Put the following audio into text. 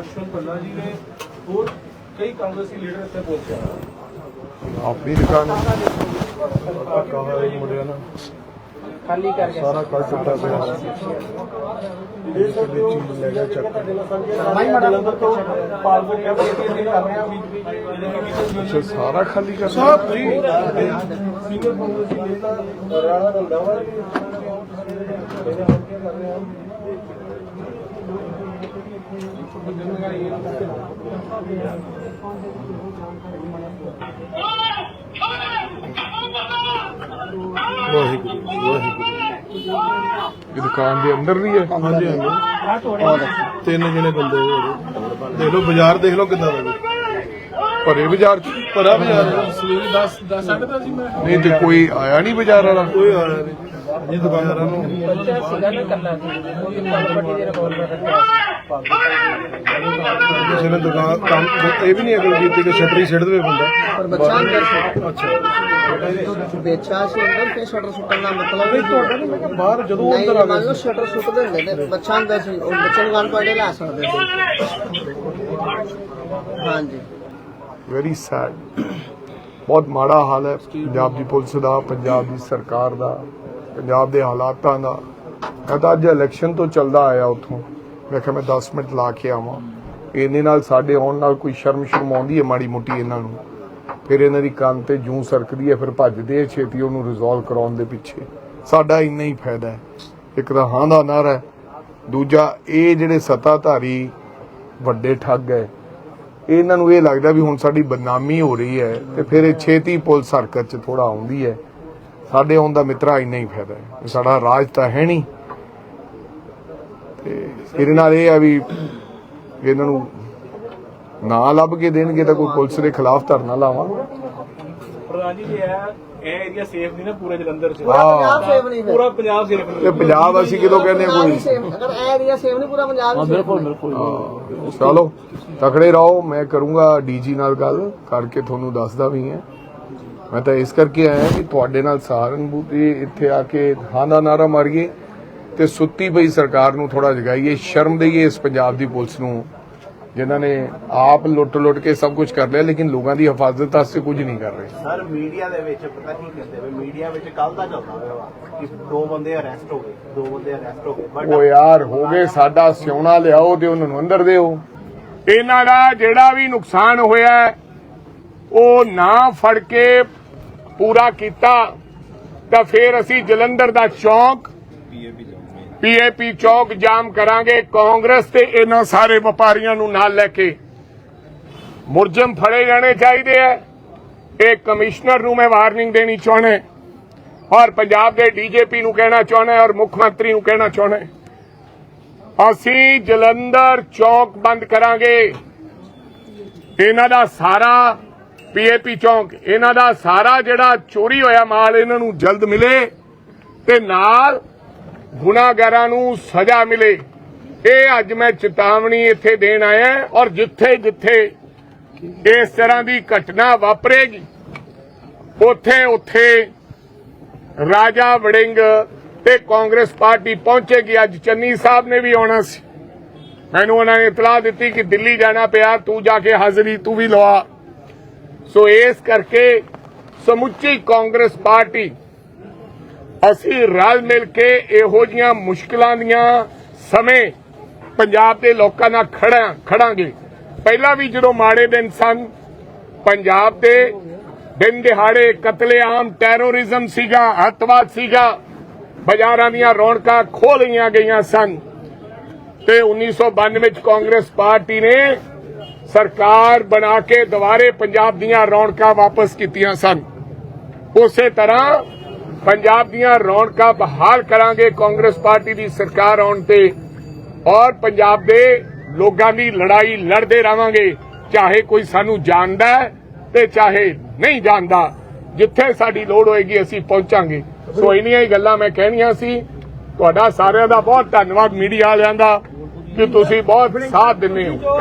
ਅਸ਼ਵਨ ਭੱਲਾ ਜੀ ਨੇ ਹੋਰ ਕਈ ਕਾਂਗਰਸੀ ਲੀਡਰ ਇੱਥੇ ਪਹੁੰਚੇ ਆਪਣੀ ਦੁਕਾਨ ਆ ਕਹਾ ਇਹ ਮੁੰਡਿਆ ਨਾ ਖਾਲੀ ਕਰ ਗਿਆ ਸਾਰਾ ਕੱਲ ਟੁੱਟਾ ਪਿਆ ਇਹ ਸਭ ਚੀਜ਼ ਲੈ ਗਿਆ ਚੱਕ ਜਲੰਧਰ ਤੋਂ ਪਾਲਪੁਰ ਕੈਂਪ ਦੇ ਕਰ ਰਹੇ ਹਾਂ ਅੱਛਾ ਸਾਰਾ ਖਾਲੀ ਕਰ ਸਭ ਜੀ ਸੀਨੀਅਰ ਕਾਂਗਰਸੀ ਨੇਤਾ ਰਾਣਾ ਰੰਦਾਵਾ ਜੀ ਵਾਹਿਗੁਰੂ ਵਾਹਿਗੁਰੂ ਇਹ ਦੁਕਾਨ ਦੇ ਅੰਦਰ ਵੀ ਹੈ? ਹਾਂਜੀ ਹਾਂਜੀ। ਤਿੰਨ ਜਣੇ ਬੰਦੇ ਦੇਖ ਲਓ ਬਾਜ਼ਾਰ ਦੇਖ ਲਓ ਕਿੱਦਾਂ ਦਾ ਭਰੇ ਬਾਜ਼ਾਰ ਚ ਭਰਾ ਬਾਜ਼ਾਰ ਸਵੇਰੇ 10 10 10:30 ਸੀ ਮੈਂ ਨਹੀਂ ਤੇ ਕੋਈ ਆਇਆ ਨਹੀਂ ਬਾਜ਼ਾਰ ਵਾਲਾ? ਕੋਈ ਆਇਆ ਨਹੀਂ। ਇਹ ਦੁਕਾਨਦਾਰਾਂ ਨੂੰ। ਬੱਚਾ ਸੀਗਾ ਨਾ ਕੱਲਾ ਉਹ ਵੀ ਪ੍ਰਾਪਰਟੀ ਦੇ ਰਿਵੋਲਵਰ ਰੱਖਿਆ। ਕਿਸੇ ਨੇ ਦੁਕਾਨ ਕੰਮ ਇਹ ਵੀ ਨਹੀਂ ਅਗਲ ਕੀਤੀ ਕਿ ਛਤਰੀ ਛੱਡ ਦੇਵੇ ਬੰਦਾ। ਪਰ ਬੱਚਾ ਅੰਦਰ ਸੀ। ਅੱਛਾ। ਵੇਚਾ ਸੀ ਅੰਦਰ ਤੇ ਸ਼ਟਰ ਸੁੱਟਣ ਦਾ ਮਤਲਬ ਨਹੀਂ ਤੁਹਾਡਾ ਨਹੀਂ ਮੈਂ ਬਾਹਰ ਜਦੋਂ ਨਹੀਂ ਅੰਦਰ ਆ ਮੰਨ ਗਏ ਲਓ ਸ਼ਟਰ ਸੁੱਟ ਦਿੰਦੇ ਨੇ ਬੱਚਾ ਅੰਦਰ ਸੀ। ਉਹ ਬੱਚੇ ਨੂੰ ਗਨ ਪਾੜੇ ਲਾ ਸਕਦੇ ਸੀ। ਹਾਂਜੀ। ਵੈਰੀ ਸੈਡ ਬਹੁਤ ਮਾੜਾ ਹਾਲ ਹੈ। ਪੰਜਾਬ ਦੀ ਪੁਲਿਸ ਦਾ ਪੰਜਾਬ ਦੀ ਸਰਕਾਰ ਦਾ। ਪੰਜਾਬ ਦੇ ਹਾਲਾਤਾਂ ਦਾ। ਮੈਂ ਤਾਂ ਅੱਜ ਇਲੈਕਸ਼ਨ ਤੋਂ ਚੱਲਦਾ ਆਇਆ ਉੱਥੋਂ। ਮੈਂ ਕਿਹਾ ਮੈਂ 10 ਮਿੰਟ ਲਾ ਕੇ ਆਵਾਂ। ਇਹਨੇ ਨਾਲ ਸਾਡੇ ਆਉਣ ਨਾਲ ਕੋਈ ਸ਼ਰਮ ਸ਼ਰਮ ਆਉਂਦੀ ਹੈ ਮਾੜੀ ਮੋਟੀ ਇਹਨਾਂ ਨੂੰ। ਫਿਰ ਇਹਨਾਂ ਦੀ ਕੰਨ ਤੇ ਜੂੰ ਸਰਕਦੀ ਹੈ, ਫਿਰ ਭੱਜਦੇ ਆ ਛੇਤੀ ਉਹਨੂੰ ਰਿਜ਼ੋਲਵ ਕਰਾਉਣ ਦੇ ਪਿੱਛੇ। ਸਾਡਾ ਇੰਨਾ ਹੀ ਫਾਇਦਾ ਹੈ। ਇੱਕ ਤਾਂ ਹਾਂ ਦਾ ਨਾਰਾ ਹੈ। ਦੂਜਾ, ਇਹ ਜਿਹੜੇ ਸਤਾਧਾਰੀ ਵੱਡੇ ਠੱਗ ਹੈ, ਇਹਨਾਂ ਨੂੰ ਇਹ ਲੱਗਦਾ ਵੀ ਹੁਣ ਸਾਡੀ ਬਦਨਾਮੀ ਹੋ ਰਹੀ ਹੈ ਤੇ ਫਿਰ ਇਹ ਛੇਤੀ ਪੁਲਿਸ ਹਰਕਤ 'ਚ ਥੋੜਾ ਆਉਂਦੀ ਹੈ। ਸਾਡੇ ਆਉਣ ਦਾ ਮਿੱਤਰਾ ਇੰਨਾ ਹੀ ਫਾਇਦਾ ਹੈ। ਸਾਡਾ ਰਾਜ ਤਾਂ ਹੈ ਨਹੀਂ। ਤੇ ਇਹਦੇ ਨਾਲ ਇਹ ਆ ਵੀ ਇਹਨਾਂ ਨੂੰ ਨਾ ਲੱਭ ਕੇ ਦੇਣਗੇ ਤਾਂ ਕੋਈ ਪੁਲਿਸ ਦੇ ਖਿਲਾਫ ਧਰਨਾ ਲਾਵਾਂਗੇ। ਪ੍ਰਧਾਨ ਜੀ ਇਹ ਹੈ ਇਹ ਏਰੀਆ ਸੇਫ ਨਹੀਂ ਨਾ ਪੂਰੇ ਜਲੰਧਰ ਚ। ਪੰਜਾਬ ਸੇਵ ਨਹੀਂ ਪੂਰਾ ਪੰਜਾਬ ਸੇਫ ਨਹੀਂ। ਤੇ ਪੰਜਾਬ ਅਸੀਂ ਕਿਦੋਂ ਕਹਿੰਦੇ ਕੋਈ? ਅਗਰ ਇਹ ਏਰੀਆ ਸੇਵ ਨਹੀਂ ਪੂਰਾ ਪੰਜਾਬ ਹੀ ਬਿਲਕੁਲ ਬਿਲਕੁਲ। ਚਲੋ ਤਕੜੇ ਰਹੋ। ਮੈਂ ਕਰੂੰਗਾ ਡੀਜੀ ਨਾਲ ਗੱਲ ਕਰਕੇ ਤੁਹਾਨੂੰ ਦੱਸਦਾ ਵੀ ਹਾਂ। ਮੈਂ ਤਾਂ ਇਸ ਕਰਕੇ ਆਇਆ ਕਿ ਤੁਹਾਡੇ ਨਾਲ ਸਹਾਰਨਪੁਰ ਇੱਥੇ ਆ ਕੇ ਹਾਂ ਦਾ ਨਾਰਾ ਮਾਰੀਏ ਤੇ ਸੁੱਤੀ ਪਈ ਸਰਕਾਰ ਨੂੰ ਥੋੜਾ ਜਗਾਈਏ ਸ਼ਰਮ ਦੇਈਏ ਇਸ ਪੰਜਾਬ ਦੀ ਪੁਲਿਸ ਨੂੰ ਜਿਨ੍ਹਾਂ ਨੇ ਆਪ ਲੁੱਟ ਲੁੱਟ ਕੇ ਸਭ ਕੁਝ ਕਰ ਲਿਆ ਲੇਕਿਨ ਲੋਕਾਂ ਦੀ ਹਿਫਾਜ਼ਤ ਵਾਸਤੇ ਕੁਝ ਨਹੀਂ ਕਰ ਰਹੇ। ਸਰ ਮੀਡੀਆ ਦੇ ਵਿੱਚ ਪਤਾ ਕੀ ਕਹਿੰਦੇ ਵੇ ਮੀਡੀਆ ਵਿੱਚ ਕੱਲ ਦਾ ਚੱਲਦਾ ਹੋਇਆ ਵਾ ਕਿ ਦੋ ਬੰਦੇ ਅਰੈਸਟ ਹੋ ਗਏ ਦੋ ਬੰਦੇ ਅਰੈਸਟ ਹੋ ਗਏ ਬਟ ਉਹ ਯਾਰ ਹੋ ਗਏ ਸਾਡਾ ਸਿਉਣਾ ਲਿਆਓ ਤੇ ਉਹਨਾਂ ਨੂੰ ਅੰਦਰ ਦਿਓ। ਇਹਨਾਂ ਦਾ ਜਿਹੜਾ ਵੀ ਨੁਕਸਾਨ ਹੋਇਆ ਉਹ ਨਾ ਫੜ ਕੇ ਪੂਰਾ ਕੀਤਾ, ਤਾਂ ਫਿਰ ਅਸੀਂ ਜਲੰਧਰ ਦਾ ਚੌਂਕ ਪੀਏਪੀ ਚੌਕ ਜਾਮ ਕਰਾਂਗੇ। ਕਾਂਗਰਸ ਤੇ ਇਹਨਾਂ ਸਾਰੇ ਵਪਾਰੀਆਂ ਨੂੰ ਨਾਲ ਲੈ ਕੇ ਮੁਰਜਮ ਫੜੇ ਜਾਣੇ ਚਾਹੀਦੇ ਐ ਇਹ ਕਮਿਸ਼ਨਰ ਨੂੰ ਮੈਂ ਵਾਰਨਿੰਗ ਦੇਣੀ ਚਾਹੁੰਦਾ ਔਰ ਪੰਜਾਬ ਦੇ ਡੀਜੀਪੀ ਨੂੰ ਕਹਿਣਾ ਚਾਹੁੰਦਾ ਔਰ ਮੁੱਖ ਮੰਤਰੀ ਨੂੰ ਕਹਿਣਾ ਚਾਹੁੰਦਾ ਅਸੀਂ ਜਲੰਧਰ ਚੌਕ ਬੰਦ ਕਰਾਂਗੇ। ਇਹਨਾਂ ਦਾ ਸਾਰਾ ਪੀਏਪੀ ਚੌਂਕ, ਇਹਨਾਂ ਦਾ ਸਾਰਾ ਜਿਹੜਾ ਚੋਰੀ ਹੋਇਆ ਮਾਲ ਇਹਨਾਂ ਨੂੰ ਜਲਦ ਮਿਲੇ ਤੇ ਨਾਲ ਗੁਨਾਹਗਾਰਾਂ ਨੂੰ ਸਜ਼ਾ ਮਿਲੇ। ਇਹ ਅੱਜ ਮੈਂ ਚੇਤਾਵਨੀ ਇੱਥੇ ਦੇਣ ਆਇਆ ਔਰ ਜਿੱਥੇ ਜਿੱਥੇ ਇਸ ਤਰ੍ਹਾਂ ਦੀ ਘਟਨਾ ਵਾਪਰੇਗੀ, ਉੱਥੇ ਉੱਥੇ ਰਾਜਾ ਵੜਿੰਗ ਤੇ ਕਾਂਗਰਸ ਪਾਰਟੀ ਪਹੁੰਚੇਗੀ। ਅੱਜ ਚੰਨੀ ਸਾਹਿਬ ਨੇ ਵੀ ਆਉਣਾ ਸੀ। ਮੈਨੂੰ ਉਹਨਾਂ ਨੇ ਇਤਲਾਹ ਦਿੱਤੀ ਕਿ ਦਿੱਲੀ ਜਾਣਾ ਪਿਆ, ਤੂੰ ਜਾ ਕੇ ਹਾਜ਼ਰੀ ਤੂੰ ਵੀ ਲਵਾ। ਸੋ ਇਸ ਕਰਕੇ ਸਮੁੱਚੀ ਕਾਂਗਰਸ ਪਾਰਟੀ ਅਸੀਂ ਰਲ ਮਿਲ ਕੇ ਇਹੋ ਜੀਆਂ ਮੁਸ਼ਕਲਾਂ ਦੀਆਂ ਸਮੇਂ ਪੰਜਾਬ ਦੇ ਲੋਕਾਂ ਨਾਲ ਖੜਾ ਖੜਾਂਗੇ ਪਹਿਲਾਂ ਵੀ ਜਦੋਂ ਮਾੜੇ ਦਿਨ ਸਨ, ਪੰਜਾਬ ਦੇ ਦਿਨ ਦਿਹਾੜੇ ਕਤਲੇਆਮ ਟੈਰੋਰਿਜ਼ਮ ਸੀਗਾ, ਅੱਤਵਾਦ ਸੀਗਾ, ਬਾਜ਼ਾਰਾਂ ਦੀਆਂ ਰੌਣਕਾਂ ਖੋਹ ਲਈਆਂ ਗਈਆਂ ਸਨ। ਤੇ 1992 ਵਿੱਚ ਕਾਂਗਰਸ ਪਾਰਟੀ ਨੇ ਸਰਕਾਰ ਬਣਾ ਕੇ ਦੁਬਾਰੇ ਪੰਜਾਬ ਦੀਆਂ ਰੌਣਕਾਂ ਵਾਪਸ ਕੀਤੀਆਂ ਸਨ। ਉਸੇ ਤਰ੍ਹਾਂ ਪੰਜਾਬ ਦੀਆਂ ਰੌਣਕਾਂ ਬਹਾਲ ਕਰਾਂਗੇ ਕਾਂਗਰਸ ਪਾਰਟੀ ਦੀ ਸਰਕਾਰ ਆਉਣ ਤੇ ਔਰ ਪੰਜਾਬ ਦੇ ਲੋਕਾਂ ਦੀ ਲੜਾਈ ਲੜਦੇ ਰਵਾਂਗੇ ਚਾਹੇ ਕੋਈ ਸਾਨੂੰ ਜਾਣਦਾ ਤੇ ਚਾਹੇ ਨਹੀਂ ਜਾਣਦਾ, ਜਿੱਥੇ ਸਾਡੀ ਲੋੜ ਹੋਏਗੀ ਅਸੀਂ ਪਹੁੰਚਾਂਗੇ। ਸੋ ਇੰਨੀਆਂ ਹੀ ਗੱਲਾਂ ਮੈਂ ਕਹਿਣੀਆਂ ਸੀ। ਤੁਹਾਡਾ ਸਾਰਿਆਂ ਦਾ ਬਹੁਤ ਧੰਨਵਾਦ ਮੀਡੀਆ ਵਾਲਿਆਂ ਦਾ ਕਿ ਤੁਸੀਂ ਬਹੁਤ ਸਾਥ ਦਿੰਦੇ ਹੋ।